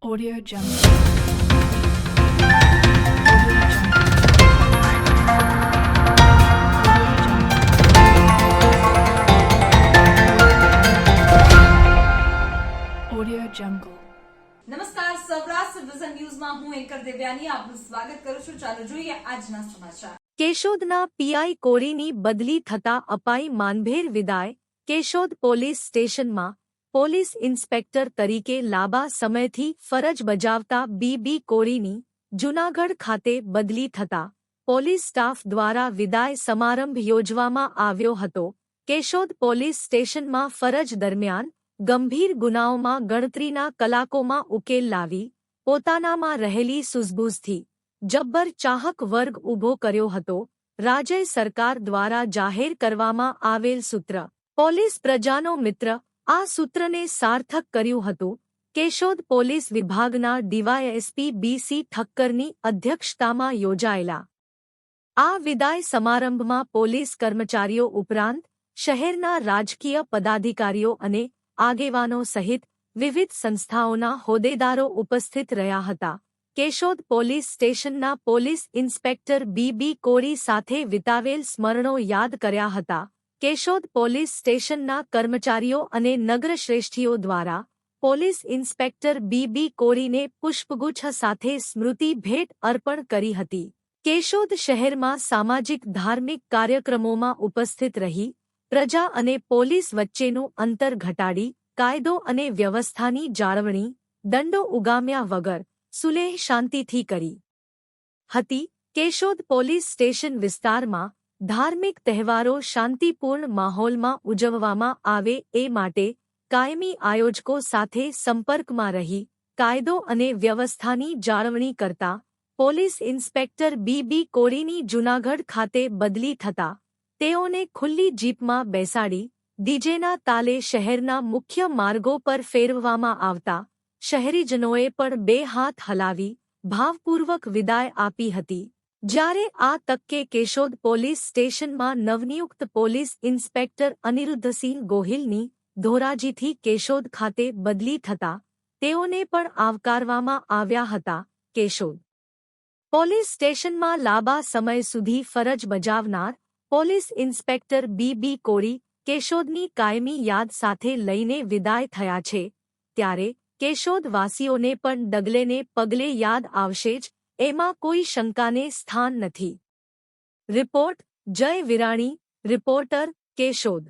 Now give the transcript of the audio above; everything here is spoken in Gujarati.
Audio Jungle. Audio Jungle. Audio Jungle. નમસ્કાર સૌરાષ્ટ્ર વિઝન ન્યૂઝમાં હું એન્કર દેવ્યાની આપનું સ્વાગત કરું છું ચાલો જોઈએ આજના સમાચાર કેશોદના પીઆઈ કોરીની બદલી થતા અપાઈ માનભેર વિદાય કેશોદ પોલીસ સ્ટેશનમાં પોલીસ ઇન્સ્પેક્ટર તરીકે લાંબા સમયથી ફરજ બજાવતા બીબી કોરીની જૂનાગઢ ખાતે બદલી થતા પોલીસ સ્ટાફ દ્વારા વિદાય સમારંભ યોજવામાં આવ્યો હતો. કેશોદ પોલીસ સ્ટેશનમાં ફરજ દરમિયાન ગંભીર ગુનાઓમાં ગણતરીના કલાકોમાં ઉકેલ લાવી પોતાનામાં રહેલી સુઝબૂઝથી જબ્બર ચાહક વર્ગ ઊભો કર્યો હતો. રાજ્ય સરકાર દ્વારા જાહેર કરવામાં આવેલ સૂત્ર, પોલીસ પ્રજાનો મિત્ર આ સૂત્રને સાર્થક કર્યું હતું. કેશોદ પોલીસ વિભાગના ડીવાયએસપી બીસી ઠક્કરની અધ્યક્ષતામાં યોજાયેલા આ વિદાય સમારંભમાં પોલીસ કર્મચારીઓ ઉપરાંત શહેરના રાજકીય પદાધિકારીઓ અને આગેવાનો સહિત વિવિધ સંસ્થાઓના હોદ્દેદારો ઉપસ્થિત રહ્યા હતા. કેશોદ પોલીસ સ્ટેશનના પોલીસ ઇન્સ્પેક્ટર બીબી કોરી સાથે વિતાવેલ સ્મરણો યાદ કર્યા હતા. કેશોદ પોલીસ સ્ટેશનના કર્મચારીઓ અને નગરશ્રેષ્ઠીઓ દ્વારા પોલીસ ઇન્સ્પેક્ટર બીબી કોરીને પુષ્પગુચ્છ સાથે સ્મૃતિ ભેટ અર્પણ કરી હતી. કેશોદ શહેરમાં સામાજિક ધાર્મિક કાર્યક્રમોમાં ઉપસ્થિત રહી, પ્રજા અને પોલીસ વચ્ચેનું અંતર ઘટાડી, કાયદો અને વ્યવસ્થાની જાળવણી, દંડો ઉગામ્યા વગર સુલેહ શાંતિથી કરી. હતી. કેશોદ પોલીસ સ્ટેશન વિસ્તારમાં ધાર્મિક તહેવારો શાંતિપૂર્ણ માહોલમાં ઉજવવામાં આવે એ માટે કાયમી આયોજકો સાથે સંપર્કમાં રહી, કાયદો અને વ્યવસ્થાની જાળવણી કરતા, પોલીસ ઇન્સ્પેક્ટર બીબી કોરીની જૂનાગઢ ખાતે બદલી થતા, તેઓને ખુલ્લી જીપમાં બેસાડી, ડીજેના તાલે શહેરના મુખ્ય માર્ગો પર ફેરવવામાં આવતા, શહેરીજનોએ પણ બે હાથ હલાવી, ભાવપૂર્વક વિદાય આપી હતી. જ્યારે આ તકે કેશોદ પોલીસ સ્ટેશનમાં નવનિયુક્ત પોલીસ ઇન્સ્પેક્ટર અનિરુદ્ધસિંહ ગોહિલની ધોરાજીથી કેશોદ ખાતે બદલી થતા તેઓને પણ આવકારવામાં આવ્યા હતા કેશોદ. પોલીસ સ્ટેશનમાં લાંબા સમય સુધી ફરજ બજાવનાર પોલીસ ઇન્સ્પેક્ટર બીબી કોરી કેશોદની કાયમી યાદ સાથે લઈને વિદાય થયા છે. ત્યારે કેશોદવાસીઓને પણ ડગલેને પગલે યાદ આવશે જ એમાં કોઈ શંકાને સ્થાન નથી. રિપોર્ટ જય વિરાણી રિપોર્ટર કેશોદ.